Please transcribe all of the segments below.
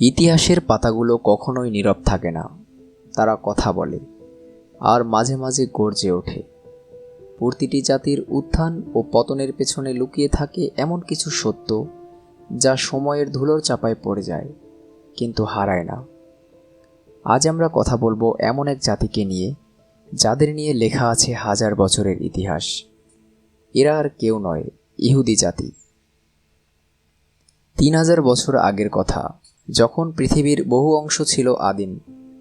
ইতিহাসের পাতাগুলো কখনোই নীরব থাকে না। তারা কথা বলে আর মাঝে মাঝে গর্জে ওঠে। প্রতিটি জাতির উত্থান ও পতনের পেছনে লুকিয়ে থাকে এমন কিছু সত্য যা সময়ের ধুলোর চাপায় পড়ে যায়, কিন্তু হারায় না। আজ আমরা কথা বলব এমন এক জাতিকে নিয়ে, যাদের নিয়ে লেখা আছে হাজার বছরের ইতিহাস। এরা আর কেউ নয়, ইহুদি জাতি। তিন হাজার বছর আগের কথা। যখন পৃথিবীর বহু অংশ ছিল আদিম,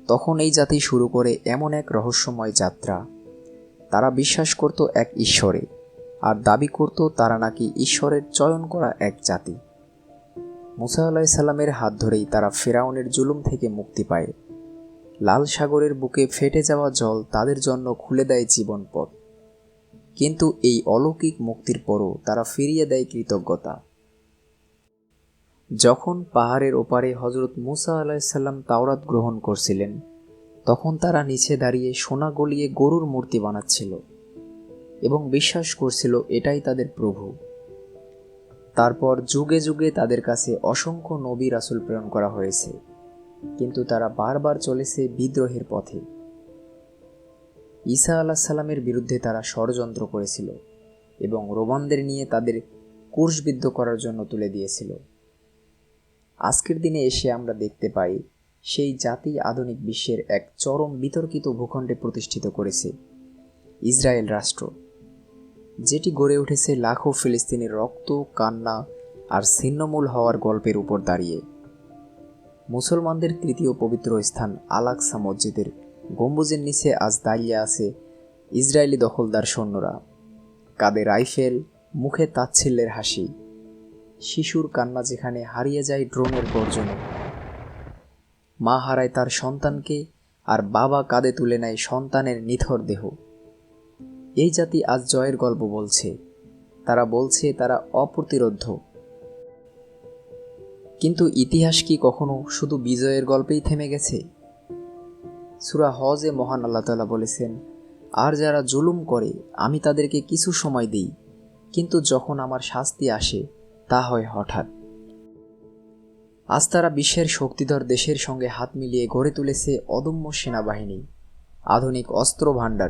তখন এই জাতি শুরু করে এমন এক রহস্যময় যাত্রা। তারা বিশ্বাস করত এক ঈশ্বরে, আর দাবি করত তারা নাকি ঈশ্বরের চয়ন করা এক জাতি। মুসা আলাহিসাল্লামের হাত ধরেই তারা ফেরাউনের জুলুম থেকে মুক্তি পায়। লাল সাগরের বুকে ফেটে যাওয়া জল তাদের জন্য খুলে দেয় জীবন পথ। কিন্তু এই অলৌকিক মুক্তির পরও তারা ফিরিয়ে দেয় কৃতজ্ঞতা। যখন পাহাড়ের ওপারে হজরত মুসা আলাহিসাল্লাম তাওরাত গ্রহণ করছিলেন, তখন তারা নিচে দাঁড়িয়ে সোনা গলিয়ে গরুর মূর্তি বানাচ্ছিল এবং বিশ্বাস করছিল এটাই তাদের প্রভু। তারপর যুগে যুগে তাদের কাছে অসংখ্য নবী রাসুল প্রেরণ করা হয়েছে, কিন্তু তারা বারবার চলেছে বিদ্রোহের পথে। ঈসা আলাহ সাল্লামের বিরুদ্ধে তারা ষড়যন্ত্র করেছিল এবং রোমানদের নিয়ে তাদের কুর্শবিদ্ধ করার জন্য তুলে দিয়েছিল। আজকের দিনে এসে আমরা দেখতে পাই, সেই জাতি আধুনিক বিশ্বের এক চরম বিতর্কিত ভূখণ্ডে প্রতিষ্ঠিত করেছে, ইসরায়েল রাষ্ট্র। যেটি গড়ে উঠেছে লাখো ফিলিস্তিনের রক্ত, কান্না আর ছিন্নমূল হওয়ার গল্পের উপর দাঁড়িয়ে। মুসলমানদের তৃতীয় পবিত্র স্থান আলাকসা মসজিদের গম্বুজের নিচে আজ দাঁড়িয়ে আছে ইসরায়েলি দখলদার সৈন্যরা। কাঁধে রাইফেল, মুখে তাচ্ছিল্যের হাসি। শিশুর কান্না যেখানে হারিয়ে যায় ড্রোনের গর্জনে। মা হারায় তার সন্তানকে আর বাবা কাঁধে তুলে নেয় সন্তানের নিথর দেহ। এই জাতি আজ জয়ের গল্প বলছে। তারা বলছে তারা অপ্রতিরোধ্য। কিন্তু ইতিহাস কি কখনো শুধু বিজয়ের গল্পেই থেমে গেছে? সুরা হজে মহান আল্লাহ তালা বলেছেন, আর যারা জুলুম করে, আমি তাদেরকে কিছু সময় দিই, কিন্তু যখন আমার শাস্তি আসে তা হয় হঠাৎ। আজ তারা বিশ্বের শক্তিধর দেশের সঙ্গে হাত মিলিয়ে গড়ে তুলেছে অদম্য সেনাবাহিনী, আধুনিক অস্ত্র ভাণ্ডার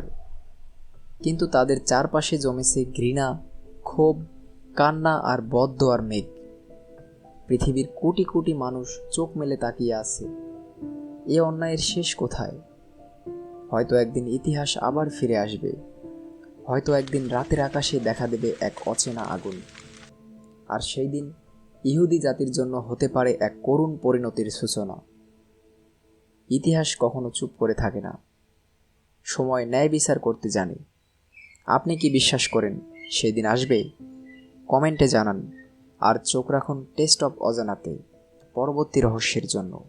কিন্তু তাদের চারপাশে জমেছে ঘৃণা, ক্ষোভ, কান্না আর বদ্ধ আর মেঘ। পৃথিবীর কোটি কোটি মানুষ চোখ মেলে তাকিয়ে আছে। এ অন্যায়ের শেষ কোথায়? হয়তো একদিন ইতিহাস আবার ফিরে আসবে। হয়তো একদিন রাতের আকাশে দেখা দেবে এক অচেনা আগুন। আর সেই দিন ইহুদি জাতির জন্য হতে পারে এক করুণ পরিণতির সূচনা। ইতিহাস কখনো চুপ করে থাকে না। সময় ন্যায় বিচার করতে জানে। আপনি কি বিশ্বাস করেন সেই দিন আসবে? কমেন্টে জানান। আর চোখ রাখুন টেস্ট অফ অজানাতে, পরবর্তী রহস্যের জন্য।